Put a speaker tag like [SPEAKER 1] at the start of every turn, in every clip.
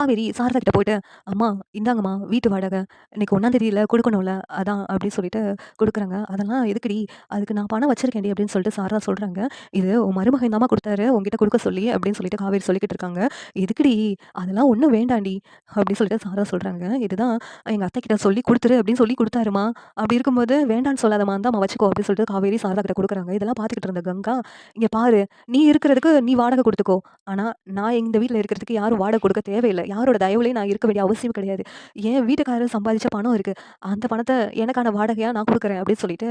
[SPEAKER 1] காவேரி சாரதா கிட்ட போயிட்டு, "அம்மா இந்தாங்கம்மா வீட்டு வாடகை. இன்னைக்கு ஒன்றாந்தேதியில் கொடுக்கணும்ல அதான்" அப்படின்னு சொல்லிட்டு கொடுக்குறாங்க "அதெல்லாம் எதுக்குடி? அதுக்கு நான் பணம் வச்சிருக்கேன்டி" அப்படின்னு சொல்லிட்டு சாரதா சொல்கிறாங்க "இது உன் மருமகன் தாம்மா கொடுத்தாரு உங்ககிட்ட கொடுக்க சொல்லி" அப்படின்னு சொல்லிட்டு காவேரி சொல்லிக்கிட்டு இருக்காங்க. "எதுக்குடி? அதெல்லாம் ஒன்றும் வேண்டாண்டி அப்படின்னு சொல்லிட்டு சாரதா சொல்கிறாங்க "இதுதான் எங்க அத்தைக்கிட்ட சொல்லி கொடுத்துரு அப்படின்னு சொல்லி கொடுத்தாருமா அப்படி இருக்கும்போது வேண்டான்னு சொல்லாதம்மா, இந்தாம்மா வச்சுக்கோ" அப்படின்னு சொல்லிட்டு காவேரி சாரதா கிட்ட கொடுக்குறாங்க இதெல்லாம் பார்த்துக்கிட்டு இருந்த கங்கா, இங்கே பாரு, நீ இருக்கிறதுக்கு நீ வாடகை கொடுத்துக்கோ ஆனால் நான் இந்த வீட்டில் இருக்கிறதுக்கு யாரும் வாடகை கொடுக்க தேவையில்லை யாரோட தயவுலையும் நான் இருக்க வேண்டிய அவசியம் கிடையாது. என் வீட்டுக்காரர் சம்பாதிச்ச பணம் இருக்குது அந்த பணத்தை எனக்கான வாடகையாக நான் கொடுக்குறேன் அப்படின்னு சொல்லிட்டு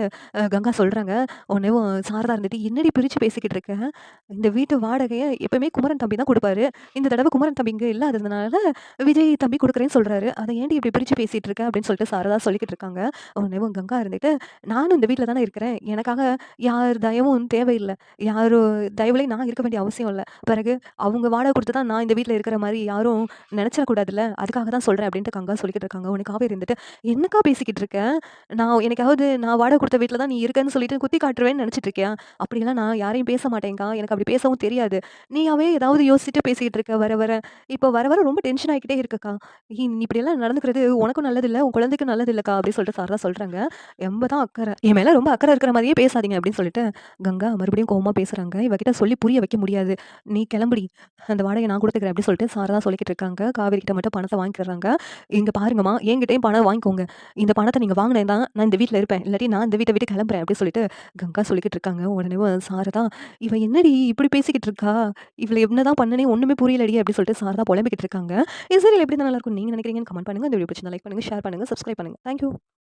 [SPEAKER 1] கங்கா சொல்கிறாங்க உன்னையும் சாரதா இருந்துட்டு, "என்னடி பிரித்து பேசிக்கிட்டு இருக்கேன் இந்த வீட்டு வாடகையை எப்பவுமே குமரன் தம்பி தான் கொடுப்பாரு. இந்த தடவை குமரன் தம்பி இங்கே இல்லாததுனால விஜய் தம்பி கொடுக்குறேன்னு சொல்கிறாரு அதை ஏன்டி இப்படி பிரித்து பேசிகிட்டு இருக்கேன் அப்படின்னு சொல்லிட்டு சாரதா சொல்லிக்கிட்டு இருக்காங்க. உடனேவும் கங்கா இருந்துட்டு, "நானும் இந்த வீட்டில் தானே இருக்கிறேன். எனக்காக யார் தயவும் தேவையில்லை. யாரும் தயவுலையும் நான் இருக்க வேண்டிய அவசியம் இல்லை. பிறகு அவங்க வாடகை கொடுத்து தான் நான் இந்த வீட்டில் இருக்கிற மாதிரி யாரும் நினச்சிடக்கூடாதுல்ல அதுக்காக தான் சொல்கிறேன் அப்படின்ட்டு கங்கா சொல்லிக்கிட்டு இருக்காங்க. உனக்கு காவேரி இருந்துட்டு, "என்னக்கா பேசிக்கிட்டு இருக்கேன் நான் எனக்காவது நான் வாடகை கொடுத்த வீட்டில் தான் நீ இருக்கேன்னு சொல்லிட்டு குத்தி காட்டுருவேன்னு நெனச்சிட்டு அப்படிலாம் நான் யாரையும் பேச மாட்டேன்க்கா. எனக்கு அப்படி பேசவும் தெரியாது. நீயாவே ஏதாவது யோசிச்சுட்டு பேசிக்கிட்டு இருக்க வர வர. இப்போ வர வர ரொம்ப டென்ஷன் ஆகிக்கிட்டே இருக்கக்கா. நீ நீ இப்படியெல்லாம் நடந்துக்கிறது உனக்கும் நல்லதில்லை உன் குழந்தைக்கும் நல்லதில்லக்கா" அப்படின்னு சொல்லிட்டு சாரதா சொல்கிறாங்க "எம்ப தான் அக்கறை. என் மேலே ரொம்ப அக்கறை இருக்கிற மாதிரியே பேசாதீங்க" அப்படின்னு சொல்லிட்டு கங்கா மறுபடியும் கோமா பேசுகிறாங்க இவகிட்ட சொல்லி புரிய வைக்க முடியாது. "நீ கிளம்புடி அந்த வாடகை நான் கொடுத்துக்கிறேன் அப்படின்னு சொல்லிட்டு சாரதா சொல்லிக்கிட்டு இருக்காங்க. காவேரி கிட்ட மட்டும் பணத்தை வாங்கிக்கிறாங்க. இங்கே பாருங்கம்மா, என்கிட்டயும் பணம் வாங்கிக்கோங்க. இந்த பணத்தை நீங்கள் வாங்கினேன் தான் நான் இந்த வீட்டில் இருப்பேன். இல்லாட்டி நான் இந்த வீட்டை விட்டு கிளம்புறேன் அப்படின்னு சொல்லிட்டு கங்கா சொல்லிக்கிட்டு இருக்காங்க. உடனேவும் சாரதா, இவன் என்னடி இப்படி பேசிக்கிட்டு இருக்கா? இவளை என்ன தான் பண்ணனே ஒன்றுமே புரியலடி" அப்படின்னு சொல்லிட்டு சாரதா புலம்பிக்கிட்டு இருக்காங்க. இந்த எப்படி தான் இருக்கும் நீங்க நினைக்கிறீங்கன்னு கமெண்ட் பண்ணுங்க. இந்த வீடியோ பிடிச்சி லைக் பண்ணுங்கள் ஷேர் பண்ணுங்கள் சப்ஸ்கிரைப் பண்ணுங்கள் தேங்க் யூ.